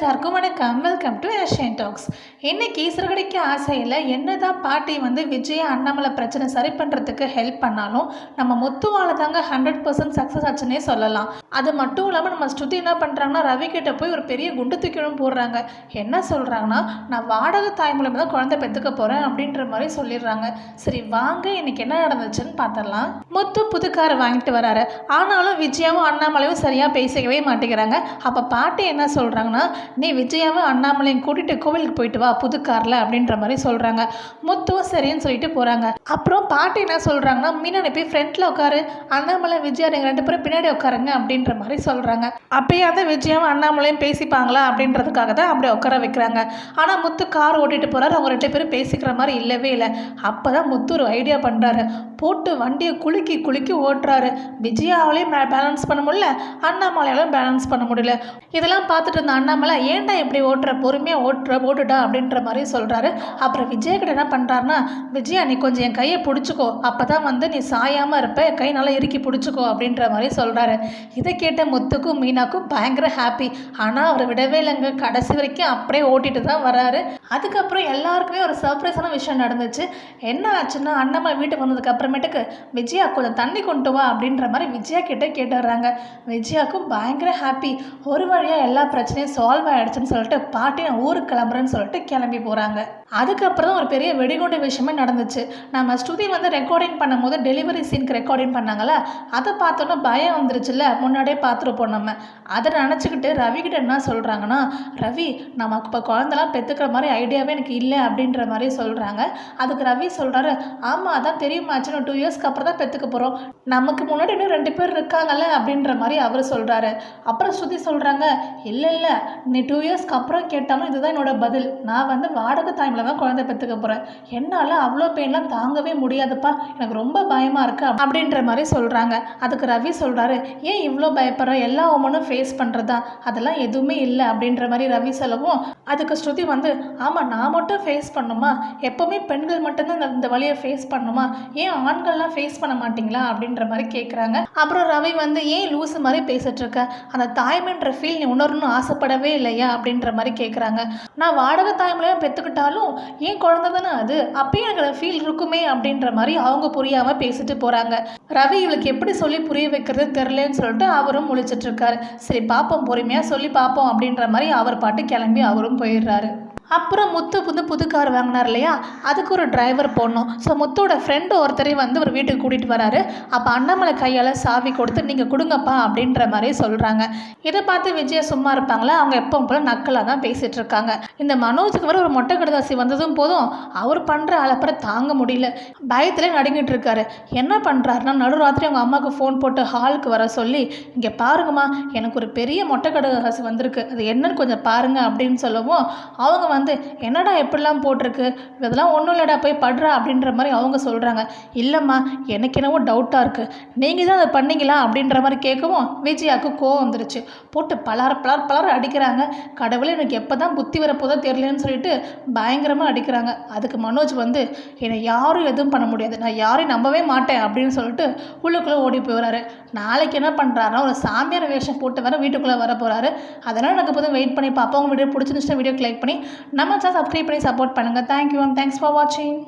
எல்லாருக்கும் வணக்கம். Welcome to Asian tax இன்னைக்கு சிறுகடிக்க ஆசையில் என்னதான் பாட்டி வந்து விஜய அண்ணாமலை பிரச்சனை சரி பண்ணுறதுக்கு ஹெல்ப் பண்ணாலும் நம்ம முத்துவால தாங்க ஹண்ட்ரட் பர்சன்ட் சக்ஸஸ் ஆச்சுன்னே சொல்லலாம். அது மட்டும் இல்லாமல் நம்ம ஸ்ருதி என்ன பண்ணுறாங்கன்னா ரவி கிட்ட போய் ஒரு பெரிய குண்டு தூக்கிடும் போடுறாங்க. என்ன சொல்கிறாங்கன்னா நான் வாடகை தாய் மூலமாக தான் குழந்தை பெற்றுக்க போகிறேன் அப்படின்ற மாதிரி சொல்லிடுறாங்க. சரி வாங்க இன்னைக்கு என்ன நடந்துச்சுன்னு பார்த்துடலாம் முத்து புது வாங்கிட்டு வராரு. ஆனாலும் விஜயாவும் அண்ணாமலையும் சரியாக பேசிக்கவே மாட்டேங்கிறாங்க. அப்போ பாட்டி என்ன சொல்கிறாங்கன்னா நீ விஜயாவும் அண்ணாமலையும் கூட்டிகிட்டு கோவிலுக்கு போயிட்டு வா புது காரில் அப்படின்ற மாதிரி சொல்கிறாங்க முத்துவும் சரின்னு சொல்லிட்டு போகிறாங்க அப்புறம் பாட்டி என்ன சொல்கிறாங்கன்னா மீனாடி போய் ஃப்ரண்ட்டில் உட்காரு. அண்ணாமலை விஜயா நீங்கள் ரெண்டு பேரும் பின்னாடி உட்காருங்க அப்படின்ற மாதிரி சொல்கிறாங்க அப்பயாவது விஜயாவும் அண்ணாமலையும் பேசிப்பாங்களா அப்படின்றதுக்காக தான் அப்படி உட்கார வைக்கிறாங்க. ஆனால் முத்து கார் ஓட்டிட்டு போகிறாரு அவங்க ரெண்டு பேரும் பேசிக்கிற மாதிரி இல்லவே இல்லை. அப்போ தான் முத்து ஒரு ஐடியா பண்ணுறாரு போட்டு வண்டியை குலுக்கி குலுக்கி ஓட்டுறாரு. விஜயாவிலையும் பேலன்ஸ் பண்ண முடியல அண்ணாமலையாலும் பேலன்ஸ் பண்ண முடியல. இதெல்லாம் பார்த்துட்டு இருந்த அண்ணாமலை ஏன்டா இப்படி ஓட்டுற? பொறுமையாக ஓட்டுற ஓட்டுடா அப்படின்ற மாதிரி சொல்கிறாரு அப்புறம் விஜயகிட்ட என்ன பண்ணுறாருன்னா விஜயா நீ கொஞ்சம் என் கையை பிடிச்சிக்கோ. அப்போ தான் வந்து நீ சாயாமல் இருப்ப என் கை நல்லா இறுக்கி பிடிச்சிக்கோ அப்படின்ற மாதிரி சொல்கிறாரு இதை கேட்ட முத்துக்கும் மீனாக்கும் பயங்கர ஹாப்பி ஆனால் அவர் விடவே இல்லைங்க. கடைசி வரைக்கும் அப்படியே ஓட்டிட்டு தான் வராரு. அதுக்கப்புறம் எல்லாருக்குமே ஒரு சர்ப்ரைஸான விஷயம் நடந்துச்சு. என்ன ஆச்சுன்னா அண்ணாமலை வீட்டுக்கு வந்ததுக்கப்புறம் அப்புறமேட்டுக்கு விஜயா கொஞ்சம் தண்ணி கொண்டு வா அப்படின்ற மாதிரி விஜயா கிட்டே கேட்டுடுறாங்க விஜயாவுக்கும் பயங்கர ஹாப்பி ஒரு வழியாக எல்லா பிரச்சனையும் சால்வ் ஆகிடுச்சுன்னு சொல்லிட்டு பாட்டி நான் ஊருக்கு கிளம்புறேன்னு சொல்லிட்டு கிளம்பி போகிறாங்க அதுக்கப்புறம் ஒரு பெரிய வெடிகுண்டு விஷயமே நடந்துச்சு. நம்ம ஸ்ருதி வந்து ரெக்கார்டிங் பண்ணும்போது டெலிவரி சீனுக்கு ரெக்கார்டிங் பண்ணாங்கள அதை பார்த்தோன்னா பயம் வந்துருச்சுல்ல. முன்னாடியே பார்த்துருப்போம் நம்ம. அதை நினச்சிக்கிட்டு ரவிக்கிட்ட என்ன சொல்கிறாங்கன்னா ரவி நமக்கு இப்போ குழந்தெல்லாம் பெற்றுக்கிற மாதிரி ஐடியாவே எனக்கு இல்லை அப்படின்ற மாதிரி சொல்கிறாங்க அதுக்கு ரவி சொல்கிறாரு ஆமாம் அதான் தெரியுமாச்சு இன்னும் டூ இயர்ஸ்க்கு அப்புறம் தான் பெற்றுக்க போகிறோம் நமக்கு முன்னாடி இன்னும் ரெண்டு பேர் இருக்காங்கல்ல அப்படின்ற மாதிரி அவர் சொல்கிறாரு அப்புறம் ஸ்ருதி சொல்கிறாங்க இல்லை இல்லை நீ டூ இயர்ஸ்க்கு அப்புறம் கேட்டாலும் இதுதான் என்னோட பதில். நான் வந்து வாடகை டைமில் தான் குழந்தை பெற்றுக்க போகிறேன் என்னால் அவ்வளோ பெயின்லாம் தாங்கவே முடியாதுப்பா. எனக்கு ரொம்ப பயமாக இருக்குது அப்படின்ற மாதிரி சொல்கிறாங்க அதுக்கு ரவி சொல்கிறாரு ஏன் இவ்வளோ பயப்படுற? எல்லா உமனும் ஃபேஸ் பண்ணுறதா அதெல்லாம் எதுவுமே இல்லை அப்படின்ற மாதிரி ரவி சொல்லவும் அதுக்கு ஸ்ருதி வந்து ஆமாம் நான் மட்டும் ஃபேஸ் பண்ணுமா? எப்போவுமே பெண்கள் மட்டும்தான் இந்த- இந்த வழியை ஃபேஸ் பண்ணுமா? ஏன் ஆண்கள்லாம் ஃபேஸ் பண்ண மாட்டீங்களா அப்படின்ற மாதிரி கேட்குறாங்க அப்புறம் ரவி வந்து ஏன் லூசு மாதிரி பேசிட்டு இருக்க? அந்த தாய்மைன்ற ஃபீல் நீ உணரணும்னு ஆசைப்படவே இல்லையா? அப்படின்ற மாதிரி கேட்குறாங்க நான் வாடகை தாய்மொழியாக பெற்றுக்கிட்டாலும் ஏன் குழந்த தானே அது? அப்பயும் எனக்கு அந்த ஃபீல் இருக்குமே அப்படின்ற மாதிரி அவங்க புரியாமல் பேசிட்டு போகிறாங்க ரவி இவளுக்கு எப்படி சொல்லி புரிய வைக்கிறது தெரிலன்னு சொல்லிட்டு அவரும் முழிச்சிட்டு இருக்காரு. சரி பார்ப்போம் பொறுமையாக சொல்லி பார்ப்போம் அப்படின்ற மாதிரி அவர் பாட்டு கிளம்பி அவரும் போயிடுறாரு. அப்புறம் முத்து வந்து புது கார் வாங்கினார் இல்லையா? அதுக்கு ஒரு டிரைவர் போடணும். ஸோ முத்தோட ஃப்ரெண்டு ஒருத்தரையும் வந்து ஒரு வீட்டுக்கு கூட்டிகிட்டு வராரு. அப்போ அண்ணாமலை கையால் சாவி கொடுத்து நீங்கள் கொடுங்கப்பா அப்படின்ற மாதிரி சொல்கிறாங்க இதை பார்த்து விஜயா சும்மா இருப்பாங்களா? அவங்க எப்போ போல நக்கலாக தான் பேசிகிட்டு இருக்காங்க. இந்த மனோஜுக்கு வர ஒரு மொட்டை கடுதாசி வந்ததும் போதும் அவர் பண்ணுற அலப்பறை தாங்க முடியல. பயத்தில் நடுங்கிட்டு இருக்காரு. என்ன பண்ணுறாருன்னா நடுராத்திரி அவங்க அம்மாவுக்கு ஃபோன் போட்டு ஹாலுக்கு வர சொல்லி இங்கே பாருங்கம்மா எனக்கு ஒரு பெரிய மொட்டை கடுதாசி வந்திருக்கு. அது என்னன்னு கொஞ்சம் பாருங்கள் அப்படின்னு சொல்லவும் அவங்க வந்து என்னடா எப்படிலாம் போட்டிருக்கு? இதெல்லாம் ஒன்றும் இல்லைடா போய் படுறா அப்படின்ற மாதிரி அவங்க சொல்கிறாங்க இல்லைம்மா எனக்கு என்னவோ டவுட்டாக இருக்குது நீங்கள் தான் அதை பண்ணீங்களா? அப்படின்ற மாதிரி கேட்கவும் விஜயாவுக்கு கோவம் வந்துருச்சு. போட்டு பலார பலார் பலார அடிக்கிறாங்க. கடவுளே எனக்கு எப்போ தான் புத்தி வரப்போதோ தெரியலன்னு சொல்லிட்டு பயங்கரமாக அடிக்கிறாங்க. அதுக்கு மனோஜ் வந்து என்னை யாரும் எதுவும் பண்ண முடியாது. நான் யாரையும் நம்பவே மாட்டேன் அப்படின்னு சொல்லிட்டு உள்ளுக்குள்ளே ஓடி போயிடுறாரு நாளைக்கு என்ன பண்ணுறாருன்னா ஒரு சாமியார் வேஷம் போட்டு வர வீட்டுக்குள்ளே வர போகிறாரு அதனால் எனக்கு போதும் வெயிட் பண்ணி பார்ப்போம். உங்கள் வீடியோ பிடிச்சிருந்துச்சுன்னா வீடியோ கிளிக் பண்ணி நம்ம சேனல் சப்ஸ்கிரைப் பண்ணி சப்போர்ட் பண்ணுங்கள் தேங்க்யூ தேங்க்ஸ் ஃபார் வாட்சிங்